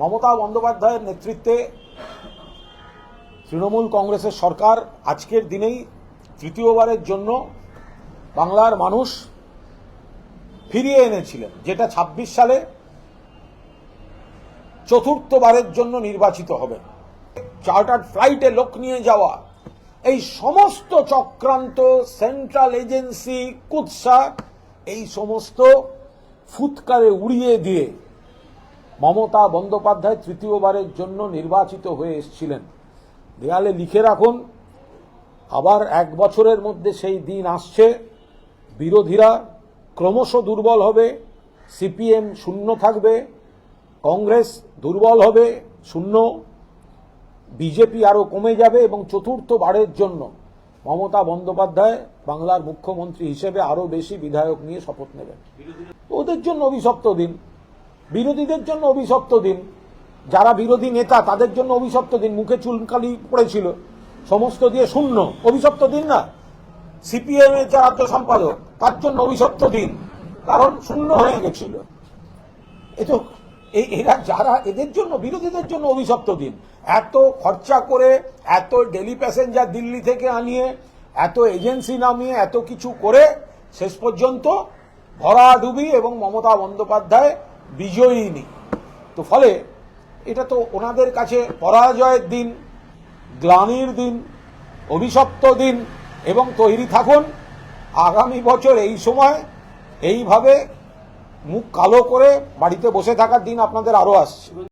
মমতা বন্দ্যোপাধ্যায়ের নেতৃত্বে তৃণমূল কংগ্রেসের সরকার আজকের দিনেই তৃতীয়বারের জন্য বাংলার মানুষ ফিরিয়ে এনেছিলেন, যেটা ২৬ সালে চতুর্থবারের জন্য নির্বাচিত হবে। চার্টার্ড ফ্লাইটে লোক নিয়ে যাওয়া, এই সমস্ত চক্রান্ত, সেন্ট্রাল এজেন্সি, কুৎসা, এই সমস্ত ফুৎকারে উড়িয়ে দিয়ে মমতা বন্দ্যোপাধ্যায় তৃতীয়বারের জন্য নির্বাচিত হয়ে এসেছিলেন। দেয়ালে লিখে রাখুন, আবার এক বছরের মধ্যে সেই দিন আসছে। বিরোধীরা ক্রমশ দুর্বল হবে, সিপিএম শূন্য থাকবে, কংগ্রেস দুর্বল হবে, শূন্য, বিজেপি আরও কমে যাবে এবং চতুর্থবারের জন্য মমতা বন্দ্যোপাধ্যায় বাংলার মুখ্যমন্ত্রী হিসেবে আরও বেশি বিধায়ক নিয়ে শপথ নেবেন। ওদের জন্য অভিশপ্ত দিন। বিরোধীদের জন্য অভিশপ্ত দিন। যারা বিরোধী নেতা, তাদের জন্য অভিশপ্ত দিন। মুখে চুলকালি পড়েছিল। সমস্ত দিয়ে শূন্য। অভিশপ্ত দিন না। সিপিএম এর যে রাজ্য সম্পাদক, তার জন্য অভিশপ্ত দিন। কারণ শূন্য হয়ে গেছিল। এ তো এরা যারা, এদের জন্য, বিরোধীদের জন্য অভিশপ্ত দিন। এত খরচা করে, এত ডেলি প্যাসেঞ্জার দিল্লি থেকে আনিয়ে, এত এজেন্সি নামিয়ে, এত কিছু করে, শেষ পর্যন্ত ভরাডুবি এবং মমতা বন্দ্যোপাধ্যায় বিজয়িনী। তো ফলে এটা তো ওনাদের কাছে পরাজয়ের দিন, গ্লানির দিন, অভিশপ্ত দিন এবং তৈরি থাকুন, আগামী বছর এই সময় এইভাবে মুখ কালো করে বাড়িতে বসে থাকার দিন আপনাদের আরও আসছে।